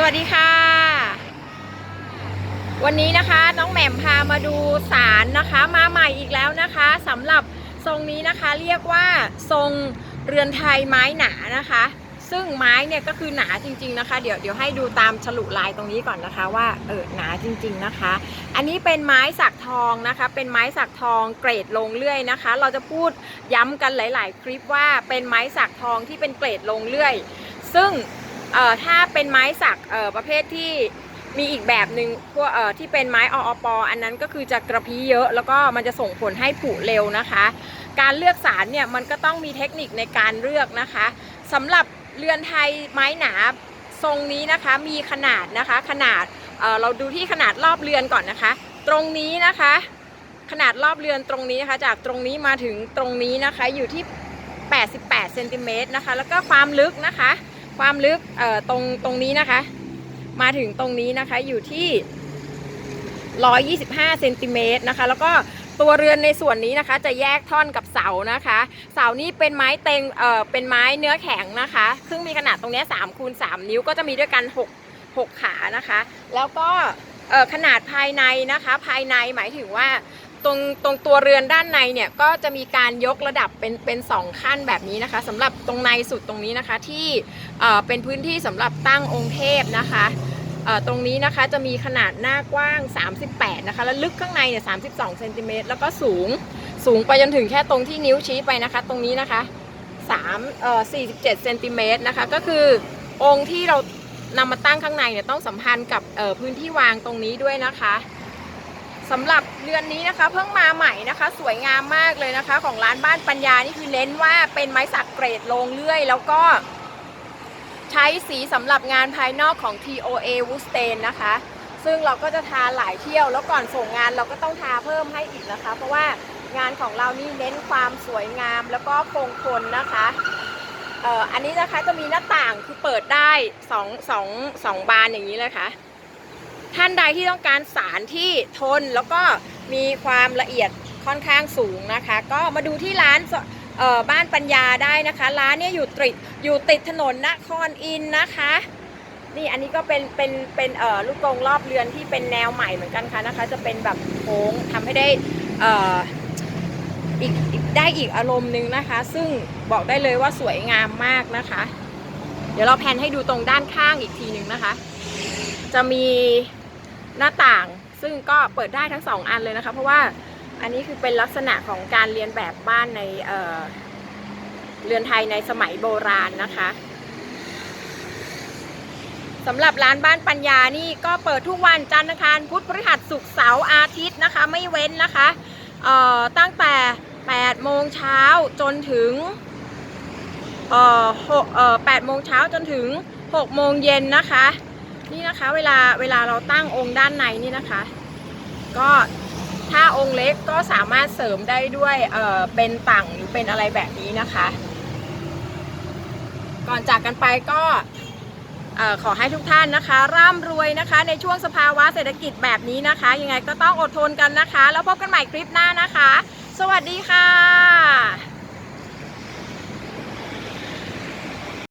สวัสดีค่ะ วันนี้นะคะน้องแหม่มพามาดูสารนะคะ มาใหม่อีกแล้วนะคะสำหรับทรงนี้นะคะเรียกว่าทรงเรือนไทยไม้หนานะคะ ซึ่งไม้เนี่ยก็คือหนาจริง ๆนะคะ เดี๋ยวเดี๋ยวให้ดูตามฉลุลายตรงนี้ก่อนนะคะ ว่าเออหนาจริง ๆนะคะ อันนี้เป็นไม้สักทองนะคะ เป็นไม้สักทองเกรดลงเลื่อยนะคะ เราจะพูดย้ำกันหลาย ๆ คลิปว่าเป็นไม้สักทองที่เป็นเกรดลงเลื่อย ซึ่ง เอ่อถ้าเป็นไม้สักเอ่อประเภทที่มีอีกแบบหนึ่งพวกเอ่อที่เป็นไม้ออปออันนั้นก็คือจะกระพี้เยอะ แล้วก็มันจะส่งผลให้ผุเร็วนะคะ การเลือกสารเนี่ยมันก็ต้องมีเทคนิคในการเลือกนะคะสำหรับเรือนไทยไม้หนาทรงนี้นะคะมีขนาดนะคะ ขนาดเอ่อเราดูที่ขนาดรอบเรือนก่อนนะคะ ตรงนี้นะคะ ขนาดรอบเรือนตรงนี้นะคะ จากตรงนี้มาถึงตรงนี้นะคะอยู่ที่ 88เซนติเมตรนะคะแล้วก็ความลึกนะคะ ความลึกเอ่อตรงตรงนี้นะคะ มาถึงตรงนี้นะคะอยู่ที่ 125เซนติเมตรนะคะ แล้วก็ตัวเรือนในส่วนนี้นะคะ จะแยกท่อนกับเสานะคะ เสานี้เป็นไม้เต็งเอ่อเป็นไม้เนื้อแข็งนะคะซึ่งมีขนาดตรงเนี้3คูณ3นิ้วก็จะมีด้วยกัน 6 6 ขานะคะ แล้วก็เอ่อขนาดภายในนะคะ ภายในหมายถึงว่า ตรงตรงตัวเรือนด้านในเนี่ยก็จะมีการยกระดับเป็นเป็นสองขั้นแบบนี้นะคะสำหรับตรงในสุดตรงนี้นะคะที่เป็นพื้นที่สำหรับตั้งองค์เทพนะคะตรงนี้นะคะจะมีขนาดหน้ากว้าง 38 นะคะ แล้วลึกข้างในเนี่ย 32 เซนติเมตร แล้วก็สูง สูงไปจนถึงแค่ตรงที่นิ้วชี้ไปนะคะ ตรงนี้นะคะ3เอ่อ47 เซนติเมตรนะคะ ก็คือองค์ที่เรานำมาตั้งข้างในเนี่ยต้องสัมพันธ์กับพื้นที่วางตรงนี้ด้วยนะคะ สำหรับเรือนนี้นะคะ เพิ่งมาใหม่นะคะ สวยงามมากเลยนะคะ ของร้านบ้านปัญญานี่คือเน้นว่าเป็นไม้สักเกรดลงเลื่อย แล้วก็ใช้สีสำหรับงานภายนอกของ TOA w o o d s t a i n นะคะ ซึ่งเราก็จะทาหลายเที่ยว แล้วก่อนส่งงานเราก็ต้องทาเพิ่มให้อีกนะคะ เพราะว่างานของเรานี่เน้นความสวยงามแล้วก็คงทนนะคะเอ่ออันนี้นะคะจะมีหน้าต่างคือเปิดได้สองสองสองบานอย่างนี้เลยค่ะ ท่านใดที่ต้องการสารที่ทนแล้วก็มีความละเอียดค่อนข้างสูงนะคะ ก็มาดูที่ร้านบ้านปัญญาได้นะคะ ร้านเนี้อยู่ติดอยู่ติดถนนนครอินนะคะนี่อันนี้ก็เป็นเป็นเป็นเอ่อลูกกรงรอบเรือนที่เป็นแนวใหม่เหมือนกันค่ะนะคะ จะเป็นแบบโค้งทำให้ได้เอ่ออีกอีกได้อีกอารมณ์หนึ่งนะคะ ซึ่งบอกได้เลยว่าสวยงามมากนะคะ เดี๋ยวเราแพนให้ดูตรงด้านข้างอีกทีหนึ่งนะคะ จะมี หน้าต่าง ซึ่งก็เปิดได้ทั้งสองอันเลยนะคะ เพราะว่าอันนี้คือเป็นลักษณะของการเรียนแบบบ้านในเเรือนไทยในสมัยโบราณนะคะสำหรับร้านบ้านปัญญานี่ก็เปิดทุกวันจันทร์อังคารพุธพฤหัสศุกร์เสาร์อาทิตย์นะคะ ไม่เว้นนะคะตั้งแต่ 8 โมงเช้าจนถึง8โมงเช้าจนถึง 6 โมงเย็นนะคะ นี่นะคะเวลาเวลาเราตั้งองค์ด้านในนี่นะคะ ก็ถ้าองค์เล็กก็สามารถเสริมได้ด้วยเอ่อเป็นต่างหรือเป็นอะไรแบบนี้นะคะ ก่อนจากกันไปก็ขอให้ทุกท่านนะคะ ร่ำรวยนะคะ ในช่วงสภาวะเศรษฐกิจแบบนี้นะคะ ยังไงก็ต้องอดทนกันนะคะ แล้วพบกันใหม่คลิปหน้านะคะ สวัสดีค่ะ